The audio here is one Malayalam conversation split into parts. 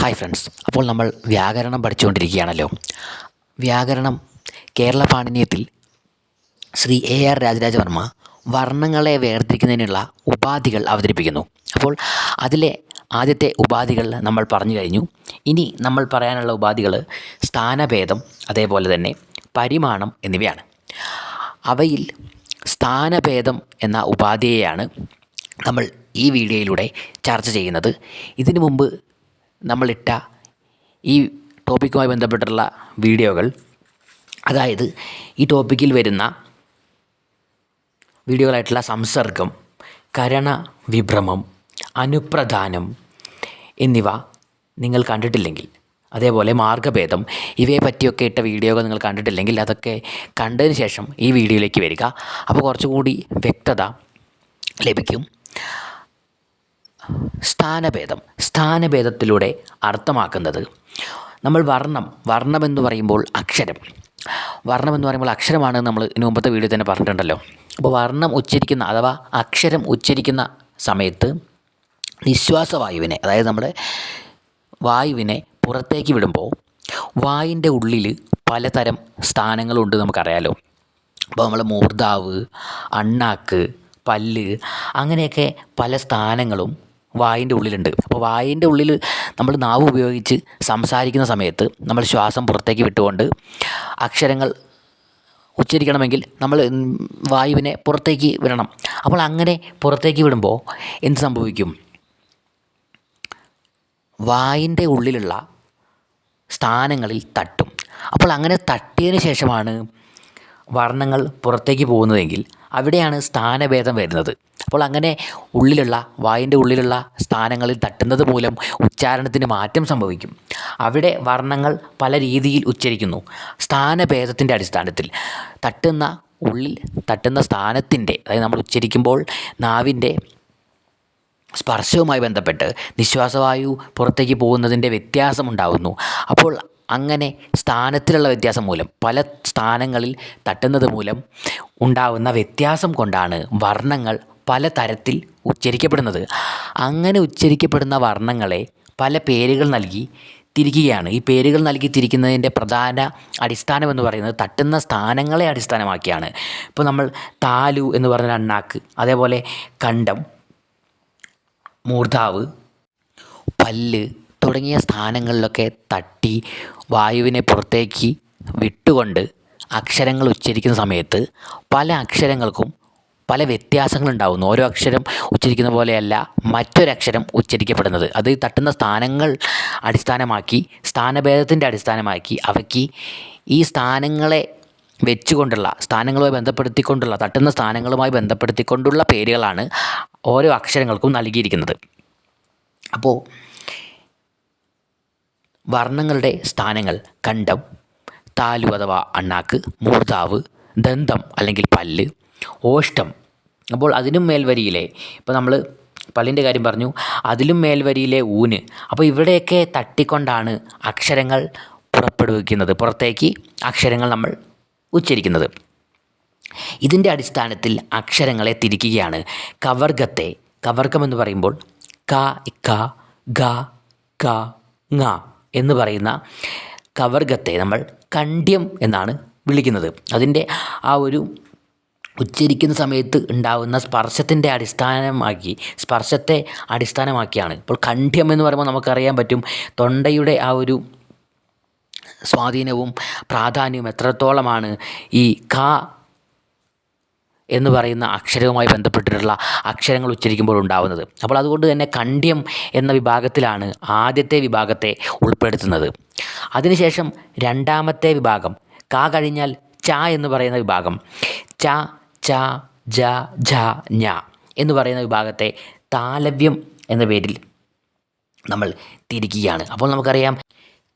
ഹായ് ഫ്രണ്ട്സ് അപ്പോൾ നമ്മൾ വ്യാകരണം പഠിച്ചുകൊണ്ടിരിക്കുകയാണല്ലോ. വ്യാകരണം കേരള പാണിനിയത്തിൽ ശ്രീ എ ആർ രാജരാജവർമ്മ വർണങ്ങളെ വേർതിരിക്കുന്നതിനുള്ള ഉപാധികൾ അവതരിപ്പിക്കുന്നു. അപ്പോൾ അതിലെ ആദ്യത്തെ ഉപാധികൾ നമ്മൾ പറഞ്ഞു കഴിഞ്ഞു. ഇനി നമ്മൾ പറയാനുള്ള ഉപാധികൾ സ്ഥാനഭേദം അതേപോലെ തന്നെ പരിമാണം എന്നിവയാണ്. അവയിൽ സ്ഥാനഭേദം എന്ന ഉപാധിയെയാണ് നമ്മൾ ഈ വീഡിയോയിലൂടെ ചർച്ച ചെയ്യുന്നത്. ഇതിനു മുമ്പ് നമ്മളിട്ട ഈ ടോപ്പിക്കുമായി ബന്ധപ്പെട്ടുള്ള വീഡിയോകൾ. അതായത് ഈ ടോപ്പിക്കിൽ വരുന്ന വീഡിയോകളായിട്ടുള്ള സംസർഗം കരണ വിഭ്രമം അനുപ്രധാനം എന്നിവ നിങ്ങൾ കണ്ടിട്ടില്ലെങ്കിൽ അതേപോലെ മാർഗഭേദം ഇവയെ പറ്റിയൊക്കെ ഇട്ട വീഡിയോകൾ നിങ്ങൾ കണ്ടിട്ടില്ലെങ്കിൽ അതൊക്കെ കണ്ടതിന് ശേഷം ഈ വീഡിയോയിലേക്ക് വരിക. അപ്പോൾ കുറച്ചുകൂടി വ്യക്തത ലഭിക്കും. സ്ഥാനഭേദം സ്ഥാനഭേദത്തിലൂടെ അർത്ഥമാക്കുന്നത്. നമ്മൾ വർണം വർണം എന്ന് പറയുമ്പോൾ അക്ഷരം. വർണം എന്ന് പറയുമ്പോൾ അക്ഷരമാണ് നമ്മൾ മുമ്പത്തെ വീഡിയോ തന്നെ പറഞ്ഞിട്ടുണ്ടല്ലോ. അപ്പോൾ വർണം ഉച്ചരിക്കുന്ന അഥവാ അക്ഷരം ഉച്ചരിക്കുന്ന സമയത്ത് നിശ്വാസവായുവിനെ അതായത് നമ്മുടെ വായുവിനെ പുറത്തേക്ക് വിടുമ്പോൾ വായിന്റെ ഉള്ളിൽ പലതരം സ്ഥാനങ്ങളുണ്ട് നമുക്കറിയാലോ. അപ്പോൾ നമ്മൾ മൂർദാവ് അണ്ണാക്ക് പല്ല് അങ്ങനെയൊക്കെ പല സ്ഥാനങ്ങളും വായിന്റെ ഉള്ളിലുണ്ട്. അപ്പോൾ വായിന്റെ ഉള്ളിൽ നമ്മൾ നാവ് ഉപയോഗിച്ച് സംസാരിക്കുന്ന സമയത്ത് നമ്മൾ ശ്വാസം പുറത്തേക്ക് വിട്ടുകൊണ്ട് അക്ഷരങ്ങൾ ഉച്ചരിക്കണമെങ്കിൽ നമ്മൾ വായുവിനെ പുറത്തേക്ക് വിടണം. അപ്പോൾ അങ്ങനെ പുറത്തേക്ക് വിടുമ്പോൾ എന്ത് സംഭവിക്കും? വായിന്റെ ഉള്ളിലുള്ള സ്ഥാനങ്ങളിൽ തട്ടും. അപ്പോൾ അങ്ങനെ തട്ടിയതിന് ശേഷമാണ് വർണങ്ങൾ പുറത്തേക്ക് പോകുന്നതെങ്കിൽ അവിടെയാണ് സ്ഥാനഭേദം വരുന്നത്. അപ്പോൾ അങ്ങനെ ഉള്ളിലുള്ള വായിന്റെ ഉള്ളിലുള്ള സ്ഥാനങ്ങളിൽ തട്ടുന്നത് മൂലം ഉച്ചാരണത്തിന് മാറ്റം സംഭവിക്കും. അവിടെ വർണങ്ങൾ പല രീതിയിൽ ഉച്ചരിക്കുന്നു. സ്ഥാനഭേദത്തിന്റെ അടിസ്ഥാനത്തിൽ തട്ടുന്ന ഉള്ളിൽ തട്ടുന്ന സ്ഥാനത്തിന്റെ അതായത് നമ്മൾ ഉച്ചരിക്കുമ്പോൾ നാവിന്റെ സ്പർശവുമായി ബന്ധപ്പെട്ട് നിശ്വാസവായു പുറത്തേക്ക് പോകുന്നതിന്റെ വ്യത്യാസമുണ്ടാകുന്നു അപ്പോൾ അങ്ങനെ സ്ഥാനത്തിലുള്ള വ്യത്യാസം മൂലം പല സ്ഥാനങ്ങളിൽ തട്ടുന്നത് മൂലം ഉണ്ടാകുന്ന വ്യത്യാസം കൊണ്ടാണ് വർണങ്ങൾ പല തരത്തിൽ ഉച്ചരിക്കപ്പെടുന്നത്. അങ്ങനെ ഉച്ചരിക്കപ്പെടുന്ന വർണങ്ങളെ പല പേരുകൾ നൽകി തിരിക്കുകയാണ്. ഈ പേരുകൾ നൽകി തിരിക്കുന്നതിന്റെ പ്രധാന അടിസ്ഥാനം എന്ന് പറയുന്നത് തട്ടുന്ന സ്ഥാനങ്ങളെ അടിസ്ഥാനമാക്കിയാണ്. ഇപ്പോൾ നമ്മൾ താലു എന്ന് പറഞ്ഞ അണ്ണാക്ക് അതേപോലെ കണ്ടം മൂർധാവ് പല്ല് തുടങ്ങിയ സ്ഥാനങ്ങളിലൊക്കെ തട്ടി വായുവിനെ പുറത്തേക്ക് വിട്ടുകൊണ്ട് അക്ഷരങ്ങൾ ഉച്ചരിക്കുന്ന സമയത്ത് പല അക്ഷരങ്ങൾക്കും പല വ്യത്യാസങ്ങളുണ്ടാകുന്നു ഓരോ അക്ഷരം ഉച്ചരിക്കുന്ന പോലെയല്ല മറ്റൊരക്ഷരം ഉച്ചരിക്കപ്പെടുന്നത്. അത് തട്ടുന്ന സ്ഥാനങ്ങൾ അടിസ്ഥാനമാക്കി സ്ഥാനഭേദത്തിന്റെ അടിസ്ഥാനമാക്കി അവയ്ക്ക് ഈ സ്ഥാനങ്ങളെ വെച്ചുകൊണ്ടുള്ള സ്ഥാനങ്ങളുമായി ബന്ധപ്പെടുത്തിക്കൊണ്ടുള്ള തട്ടുന്ന സ്ഥാനങ്ങളുമായി ബന്ധപ്പെടുത്തിക്കൊണ്ടുള്ള പേരുകളാണ് ഓരോ അക്ഷരങ്ങൾക്കും നൽകിയിരിക്കുന്നത്. അപ്പോൾ വർണങ്ങളുടെ സ്ഥാനങ്ങൾ കണ്ടം താലു അഥവാ അണ്ണാക്ക് മൂർധാവ് ദന്തം അല്ലെങ്കിൽ പല്ല് ഓഷ്ടം. അപ്പോൾ അതിനും മേൽവരിയിലെ ഇപ്പോൾ നമ്മൾ പല്ലിന്റെ കാര്യം പറഞ്ഞു അതിലും മേൽവരിയിലെ ഊന്. അപ്പോൾ ഇവിടെയൊക്കെ തട്ടിക്കൊണ്ടാണ് അക്ഷരങ്ങൾ പുറപ്പെടുവിക്കുന്നത്. പുറത്തേക്ക് അക്ഷരങ്ങൾ നമ്മൾ ഉച്ചരിക്കുന്നത്. ഇതിന്റെ അടിസ്ഥാനത്തിൽ അക്ഷരങ്ങളെ തിരിക്കുകയാണ്. കവർഗത്തെ കവർഗം എന്ന് പറയുമ്പോൾ ക ക ഗ ക ങ. എന്ന് പറയുന്ന കവർഗത്തെ നമ്മൾ കണ്ഠ്യം എന്നാണ് വിളിക്കുന്നത്. അതിന്റെ ആ ഒരു ഉച്ചരിക്കുന്ന സമയത്ത് ഉണ്ടാകുന്ന സ്പർശത്തിന്റെ അടിസ്ഥാനമാക്കി സ്പർശത്തെ അടിസ്ഥാനമാക്കിയാണ്. ഇപ്പോൾ കണ്ഠ്യം എന്ന് പറയുമ്പോൾ നമുക്കറിയാൻ പറ്റും തൊണ്ടയുടെ ആ ഒരു സ്വാധീനവും പ്രാധാന്യവും എത്രത്തോളമാണ് ഈ ക എന്ന് പറയുന്ന അക്ഷരവുമായി ബന്ധപ്പെട്ടിട്ടുള്ള അക്ഷരങ്ങൾ ഉച്ചരിക്കുമ്പോൾ ഉണ്ടാവുന്നത്. അപ്പോൾ അതുകൊണ്ട് തന്നെ കണ്ഠ്യം എന്ന വിഭാഗത്തിലാണ് ആദ്യത്തെ വിഭാഗത്തെ ഉൾപ്പെടുത്തുന്നത്. അതിനുശേഷം രണ്ടാമത്തെ വിഭാഗം ക കഴിഞ്ഞാൽ ച എന്ന് പറയുന്ന വിഭാഗം ച ച ജ ജ ഞ എന്ന് പറയുന്ന വിഭാഗത്തെ താലവ്യം എന്ന പേരിൽ നമ്മൾ തിരിക്കുകയാണ്. അപ്പോൾ നമുക്കറിയാം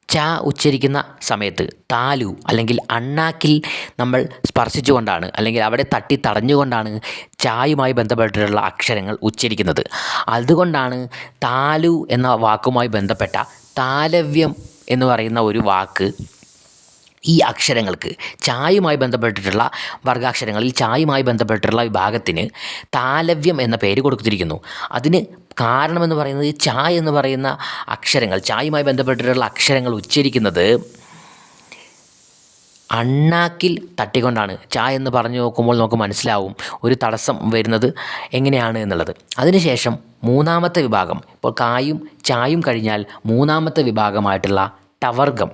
ച ഉച്ചരിക്കുന്ന സമയത്ത് താലു അല്ലെങ്കിൽ അണ്ണാക്കിൽ നമ്മൾ സ്പർശിച്ചുകൊണ്ടാണ് അല്ലെങ്കിൽ അവിടെ തട്ടി തടഞ്ഞുകൊണ്ടാണ് ചായുമായി ബന്ധപ്പെട്ടിട്ടുള്ള അക്ഷരങ്ങൾ ഉച്ചരിക്കുന്നത്. അതുകൊണ്ടാണ് താലു എന്ന വാക്കുമായി ബന്ധപ്പെട്ട താലവ്യം എന്ന് പറയുന്ന ഒരു വാക്ക് ഈ അക്ഷരങ്ങൾക്ക് ചായുമായി ബന്ധപ്പെട്ടിട്ടുള്ള വർഗാക്ഷരങ്ങളിൽ ചായുമായി ബന്ധപ്പെട്ടിട്ടുള്ള വിഭാഗത്തിന് താലവ്യം എന്ന പേര് കൊടുത്തിരിക്കുന്നു. അതിന് കാരണമെന്ന് പറയുന്നത് ഈ ചായ എന്ന് പറയുന്ന അക്ഷരങ്ങൾ ചായുമായി ബന്ധപ്പെട്ടിട്ടുള്ള അക്ഷരങ്ങൾ ഉച്ചരിക്കുന്നത് അണ്ണാക്കിൽ തട്ടിക്കൊണ്ടാണ്. ചായ എന്ന് പറഞ്ഞു നോക്കുമ്പോൾ നമുക്ക് മനസ്സിലാവും ഒരു തടസ്സം വരുന്നത് എങ്ങനെയാണ് എന്നുള്ളത്. അതിനുശേഷം മൂന്നാമത്തെ വിഭാഗം ഇപ്പോൾ കായും ചായും കഴിഞ്ഞാൽ മൂന്നാമത്തെ വിഭാഗമായിട്ടുള്ള ടവർഗം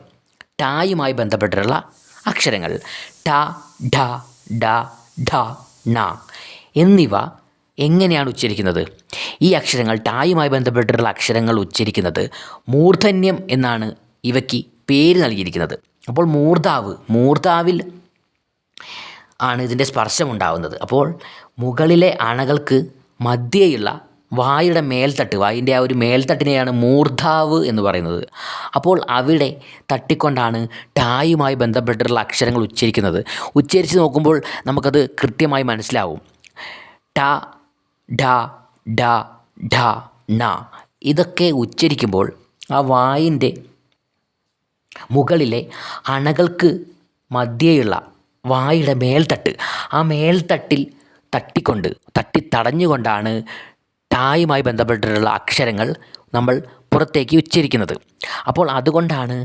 ടായുമായി ബന്ധപ്പെട്ടിട്ടുള്ള അക്ഷരങ്ങൾ. ട ഡ ഡ ഢ ണ. എന്നിവ എങ്ങനെയാണ് ഉച്ചരിക്കുന്നത്? ഈ അക്ഷരങ്ങൾ ടായുമായി ബന്ധപ്പെട്ടിട്ടുള്ള അക്ഷരങ്ങൾ ഉച്ചരിക്കുന്നത് മൂർധന്യം എന്നാണ് ഇവയ്ക്ക് പേര് നൽകിയിരിക്കുന്നത്. അപ്പോൾ മൂർധാവ് മൂർധാവിൽ ആണ് ഇതിന്റെ സ്പർശം ഉണ്ടാവുന്നത് അപ്പോൾ മുകളിലെ അണകൾക്ക് മധ്യേയുള്ള വായുടെ മേൽത്തട്ട് വായിന്റെ ആ ഒരു മേൽത്തട്ടിനെയാണ് മൂർധാവ് എന്ന് പറയുന്നത്. അപ്പോൾ അവിടെ തട്ടിക്കൊണ്ടാണ് ടായുമായി ബന്ധപ്പെട്ടിട്ടുള്ള അക്ഷരങ്ങൾ ഉച്ചരിക്കുന്നത്. ഉച്ചരിച്ച് നോക്കുമ്പോൾ നമുക്കത് കൃത്യമായി മനസ്സിലാവും. ട ഡ ഡ ഢ ന ഇതൊക്കെ ഉച്ചരിക്കുമ്പോൾ ആ വായിന്റെ മുകളിലെ അണകൾക്ക് മധ്യേയുള്ള വായുടെ മേൽത്തട്ട് ആ മേൽത്തട്ടിൽ തട്ടിക്കൊണ്ട് തട്ടി തടഞ്ഞുകൊണ്ടാണ് ടായുമായി ബന്ധപ്പെട്ടിട്ടുള്ള അക്ഷരങ്ങൾ നമ്മൾ പുറത്തേക്ക് ഉച്ചരിക്കുന്നത്. അപ്പോൾ അതുകൊണ്ടാണ്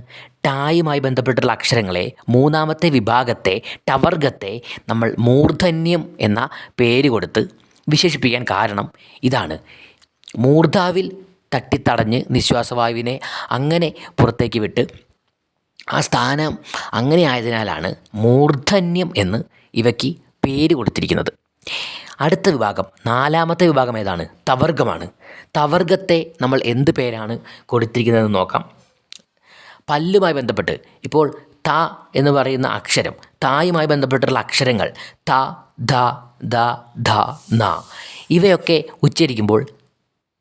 ടായുമായി ബന്ധപ്പെട്ടുള്ള അക്ഷരങ്ങളെ മൂന്നാമത്തെ വിഭാഗത്തെ ടവർഗത്തെ നമ്മൾ മൂർധന്യം എന്ന പേര് കൊടുത്ത് വിശേഷിപ്പിക്കാൻ കാരണം ഇതാണ്. മൂർധാവിൽ തട്ടിത്തടഞ്ഞ് നിശ്വാസവായുവിനെ അങ്ങനെ പുറത്തേക്ക് വിട്ട് ആ സ്ഥാനം അങ്ങനെ ആയതിനാലാണ് മൂർധന്യം എന്ന് ഇവയ്ക്ക് പേര് കൊടുത്തിരിക്കുന്നത്. അടുത്ത വിഭാഗം നാലാമത്തെ വിഭാഗം ഏതാണ്? തവർഗമാണ്. തവർഗത്തെ നമ്മൾ എന്ത് പേരാണ് കൊടുത്തിരിക്കുന്നതെന്ന് നോക്കാം. പല്ലുമായി ബന്ധപ്പെട്ട് ഇപ്പോൾ ത എന്ന് പറയുന്ന അക്ഷരം. തായുമായി ബന്ധപ്പെട്ടിട്ടുള്ള അക്ഷരങ്ങൾ. ത ധ ദ ധ ന. ഇവയൊക്കെ ഉച്ചരിക്കുമ്പോൾ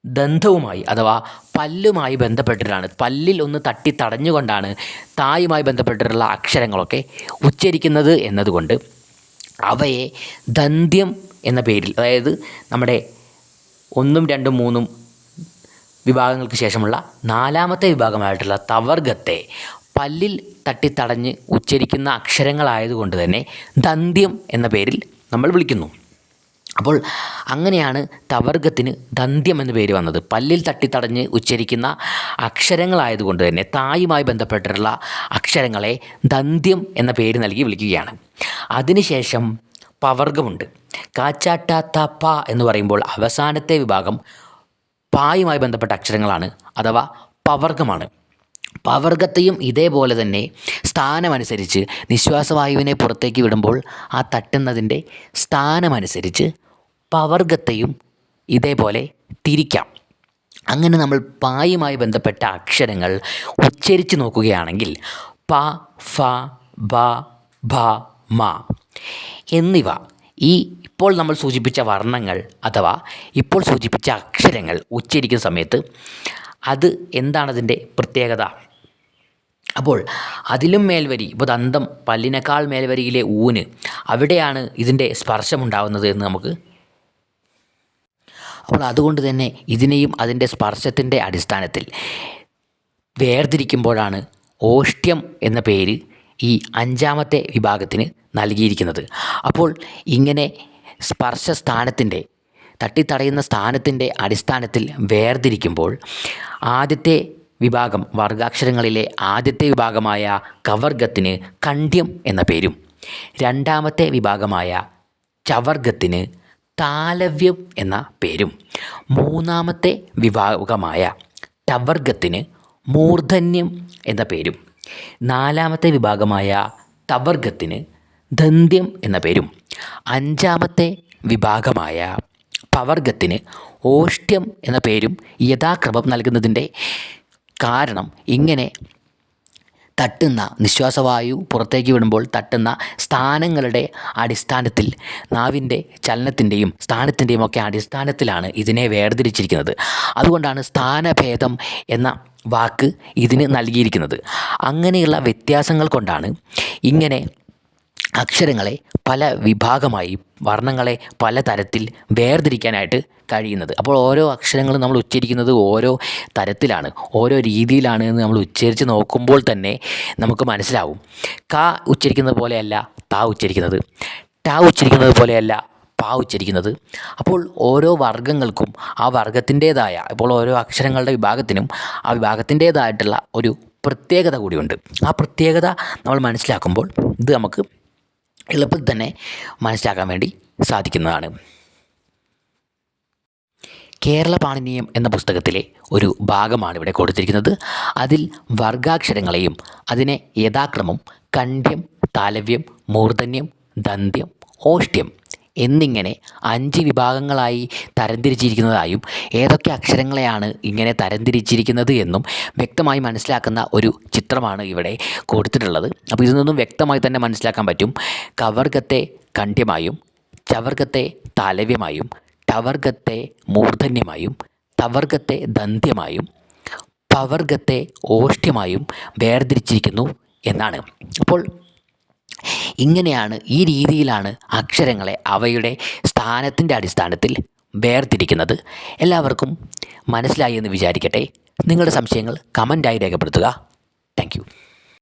ദന്തവുമായി അഥവാ പല്ലുമായി ബന്ധപ്പെട്ടിട്ടാണ്. പല്ലിൽ ഒന്ന് തട്ടി തടഞ്ഞുകൊണ്ടാണ് തായുമായി ബന്ധപ്പെട്ടിട്ടുള്ള അക്ഷരങ്ങളൊക്കെ ഉച്ചരിക്കുന്നത് എന്നതുകൊണ്ട് അവയെ ദന്ത്യം എന്ന പേരിൽ അതായത് നമ്മുടെ ഒന്നും രണ്ടും മൂന്നും വിഭാഗങ്ങൾക്ക് ശേഷമുള്ള നാലാമത്തെ വിഭാഗമായിട്ടുള്ള തവർഗത്തെ പല്ലിൽ തട്ടിത്തടഞ്ഞ് ഉച്ചരിക്കുന്ന അക്ഷരങ്ങളായതുകൊണ്ട് തന്നെ ദന്ത്യം എന്ന പേരിൽ നമ്മൾ വിളിക്കുന്നു. അപ്പോൾ അങ്ങനെയാണ് തവർഗത്തിന് ദന്ത്യം എന്ന പേര് വന്നത്. പല്ലിൽ തട്ടിത്തടഞ്ഞ് ഉച്ചരിക്കുന്ന അക്ഷരങ്ങളായതുകൊണ്ട് തന്നെ തായുമായി ബന്ധപ്പെട്ടിട്ടുള്ള അക്ഷരങ്ങളെ ദന്ത്യം എന്ന പേര് നൽകി വിളിക്കുകയാണ്. അതിനുശേഷം പവർഗമുണ്ട്. കാച്ചാട്ട ത പ എന്ന് പറയുമ്പോൾ അവസാനത്തെ വിഭാഗം പായുമായി ബന്ധപ്പെട്ട അക്ഷരങ്ങളാണ് അഥവാ പവർഗമാണ്. പവർഗത്തെയും ഇതേപോലെ തന്നെ സ്ഥാനമനുസരിച്ച് നിശ്വാസവായുവിനെ പുറത്തേക്ക് വിടുമ്പോൾ ആ തട്ടുന്നതിന്റെ സ്ഥാനമനുസരിച്ച് പവർഗത്തെയും ഇതേപോലെ തിരിക്കാം. അങ്ങനെ നമ്മൾ പായുമായി ബന്ധപ്പെട്ട അക്ഷരങ്ങൾ ഉച്ചരിച്ച് നോക്കുകയാണെങ്കിൽ പ ഫ ബ ഭ മ എന്നിവ ഈ ഇപ്പോൾ നമ്മൾ സൂചിപ്പിച്ച വർണങ്ങൾ അഥവാ ഇപ്പോൾ സൂചിപ്പിച്ച അക്ഷരങ്ങൾ ഉച്ചരിക്കുന്ന സമയത്ത് അത് എന്താണതിന്റെ പ്രത്യേകത? അപ്പോൾ അതിലും മേൽവരി ഇപ്പോൾ ദന്തം പല്ലിനേക്കാൾ മേൽവരിയിലെ ഊന് അവിടെയാണ് ഇതിന്റെ സ്പർശമുണ്ടാവുന്നത് എന്ന് നമുക്ക് അപ്പോൾ അതുകൊണ്ട് തന്നെ ഇതിനെയും അതിന്റെ സ്പർശത്തിന്റെ അടിസ്ഥാനത്തിൽ വേർതിരിക്കുമ്പോഴാണ് ഓഷ്ട്യം എന്ന പേര് ഈ അഞ്ചാമത്തെ വിഭാഗത്തിന് നൽകിയിരിക്കുന്നത്. അപ്പോൾ ഇങ്ങനെ സ്പർശ സ്ഥാനത്തിന്റെ തട്ടിത്തടയുന്ന സ്ഥാനത്തിന്റെ അടിസ്ഥാനത്തിൽ വേർതിരിക്കുമ്പോൾ ആദ്യത്തെ വിഭാഗം വർഗാക്ഷരങ്ങളിലെ ആദ്യത്തെ വിഭാഗമായ കവർഗത്തിന് കണ്ഠ്യം എന്ന പേരും. രണ്ടാമത്തെ വിഭാഗമായ ചവർഗത്തിന് താലവ്യം എന്ന പേരും. മൂന്നാമത്തെ വിഭാഗമായ ടവർഗത്തിന് മൂർധന്യം എന്ന പേരും. നാലാമത്തെ വിഭാഗമായ തവർഗത്തിന് ദന്ത്യം എന്ന പേരും. അഞ്ചാമത്തെ വിഭാഗമായ പവർഗത്തിന് ഓഷ്ട്യം എന്ന പേരും യഥാക്രമം നൽകുന്നതിന്റെ കാരണം ഇങ്ങനെ തട്ടുന്ന നിശ്വാസവായു പുറത്തേക്ക് വിടുമ്പോൾ തട്ടുന്ന സ്ഥാനങ്ങളുടെ അടിസ്ഥാനത്തിൽ നാവിന്റെ ചലനത്തിന്റെയും സ്ഥാനത്തിന്റെയും ഒക്കെ അടിസ്ഥാനത്തിലാണ് ഇതിനെ വേർതിരിച്ചിരിക്കുന്നത്. അതുകൊണ്ടാണ് സ്ഥാനഭേദം എന്ന വാക്ക് ഇതിന് നൽകിയിരിക്കുന്നത്. അങ്ങനെയുള്ള വ്യത്യാസങ്ങൾ കൊണ്ടാണ് ഇങ്ങനെ അക്ഷരങ്ങളെ പല വിഭാഗമായി വർണങ്ങളെ പല തരത്തിൽ വേർതിരിക്കാനായിട്ട് കഴിയുന്നത്. അപ്പോൾ ഓരോ അക്ഷരങ്ങളും നമ്മൾ ഉച്ചരിക്കുന്നത് ഓരോ തരത്തിലാണ് ഓരോ രീതിയിലാണ് എന്ന് നമ്മൾ ഉച്ചരിച്ച് നോക്കുമ്പോൾ തന്നെ നമുക്ക് മനസ്സിലാവും. ക ഉച്ചരിക്കുന്നത് പോലെയല്ല ത ഉച്ചരിക്കുന്നത്. ട ഉച്ചരിക്കുന്നത് പോലെയല്ല പാ ഉച്ചരിക്കുന്നത്. അപ്പോൾ ഓരോ വർഗങ്ങൾക്കും ആ വർഗത്തിന്റേതായ ഇപ്പോൾ ഓരോ അക്ഷരങ്ങളുടെ വിഭാഗത്തിനും ആ വിഭാഗത്തിന്റേതായിട്ടുള്ള ഒരു പ്രത്യേകത കൂടിയുണ്ട്. ആ പ്രത്യേകത നമ്മൾ മനസ്സിലാക്കുമ്പോൾ ഇത് നമുക്ക് എളുപ്പത്തിൽ തന്നെ മനസ്സിലാക്കാൻ വേണ്ടി സാധിക്കുന്നതാണ്. കേരള പാണിനീയം എന്ന പുസ്തകത്തിലെ ഒരു ഭാഗമാണ് ഇവിടെ കൊടുത്തിരിക്കുന്നത്. അതിൽ വർഗാക്ഷരങ്ങളെയും അതിനെ യഥാക്രമം കണ്ഠ്യം താലവ്യം മൂർധന്യം ദന്ത്യം ഓഷ്ട്യം എന്നിങ്ങനെ അഞ്ച് വിഭാഗങ്ങളായി തരംതിരിച്ചിരിക്കുന്നതായും ഏതൊക്കെ അക്ഷരങ്ങളെയാണ് ഇങ്ങനെ തരംതിരിച്ചിരിക്കുന്നത് എന്നും വ്യക്തമായി മനസ്സിലാക്കുന്ന ഒരു ചിത്രമാണ് ഇവിടെ കൊടുത്തിട്ടുള്ളത്. അപ്പോൾ ഇതിൽ നിന്നും വ്യക്തമായി തന്നെ മനസ്സിലാക്കാൻ പറ്റും. കവർഗത്തെ കണ്ഠ്യമായും ചവർഗത്തെ താലവ്യമായും ടവർഗത്തെ മൂർധന്യമായും തവർഗത്തെ ദന്ത്യമായും പവർഗത്തെ ഓഷ്ട്യമായും വേർതിരിച്ചിരിക്കുന്നു എന്നാണ്. അപ്പോൾ ഇങ്ങനെയാണ് ഈ രീതിയിലാണ് അക്ഷരങ്ങളെ അവയുടെ സ്ഥാനത്തിന്റെ അടിസ്ഥാനത്തിൽ വേർതിരിക്കുന്നത്. എല്ലാവർക്കും മനസ്സിലായി എന്ന് വിചാരിക്കട്ടെ. നിങ്ങളുടെ സംശയങ്ങൾ കമന്റായി രേഖപ്പെടുത്തുക.